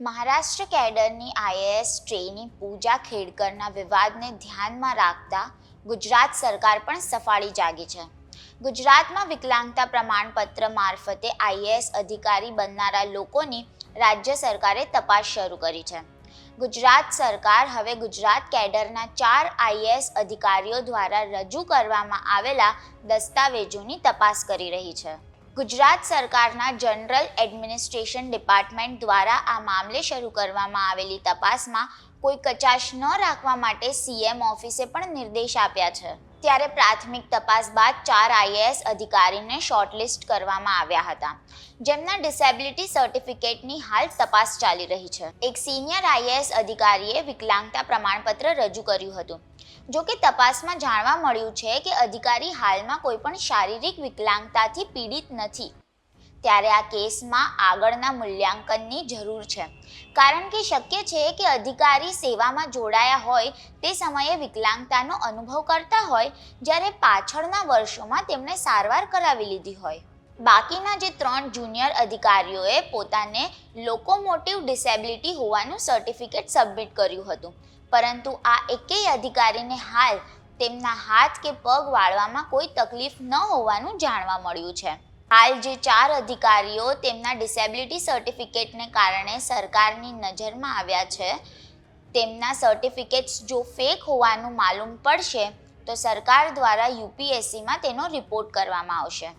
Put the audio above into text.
મહારાષ્ટ્ર કેડરની IAS trainee Pooja ખેડકરના વિવાદને ધ્યાનમાં રાખતા ગુજરાત સરકાર પણ સફાળી જાગી છે. ગુજરાતમાં વિકલાંગતા પ્રમાણપત્ર મારફતે આઈએએસ અધિકારી બનનારા લોકોની રાજ્ય સરકારે તપાસ શરૂ કરી છે. ગુજરાત સરકાર હવે ગુજરાત કેડરના ચાર આઈએએસ અધિકારીઓ દ્વારા રજૂ કરવામાં આવેલા દસ્તાવેજોની તપાસ કરી રહી છે. ગુજરાત સરકારના જનરલ એડમિનિસ્ટ્રેશન ડિપાર્ટમેન્ટ દ્વારા આ મામલે શરૂ કરવામાં આવેલી તપાસમાં કોઈ કચાશ ન રાખવા માટે સીએમ ઓફિસે પણ નિર્દેશ આપ્યા છે. ત્યારે પ્રાથમિક તપાસ બાદ ચાર આઈએએસ અધિકારીને શોર્ટલિસ્ટ કરવામાં આવ્યા હતા. જેમના ડિસેબિલિટી સર્ટિફિકેટની હાલ તપાસ ચાલી રહી છે. એક સિનિયર આઈએએસ અધિકારીએ વિકલાંગતા પ્રમાણપત્ર રજૂ કર્યું હતું. જો કે તપાસમાં જાણવા મળ્યું છે કે અધિકારી હાલમાં કોઈપણ શારીરિક વિકલાંગતાથી પીડિત નથી. ત્યારે આ કેસમાં આગળના મૂલ્યાંકનની જરૂર છે. કારણ કે શક્ય છે કે અધિકારી સેવામાં જોડાયા હોય, તે સમયે વિકલાંગતાનો અનુભવ કરતા હોય, જ્યારે પાછળના વર્ષોમાં તેમણે સારવાર કરાવી લીધી હોય. બાકીના જે ત્રણ જુનિયર અધિકારીઓએ પોતાને લોકોમોટિવ ડિસેબિલિટી હોવાનું સર્ટિફિકેટ સબમિટ કર્યું હતું. પરંતુ આ એકેય અધિકારીને હાલ તેમના હાથ કે પગ વાળવામાં કોઈ તકલીફ ન હોવાનું જાણવા મળ્યું છે. હાલ જે ચાર અધિકારીઓ તેમના ડિસેબિલિટી સર્ટિફિકેટને કારણે સરકારની નજરમાં આવ્યા છે, તેમના સર્ટિફિકેટ્સ જો ફેક હોવાનું માલુમ પડશે, તો સરકાર દ્વારા યુપીએસસીમાં તેનો રિપોર્ટ કરવામાં આવશે.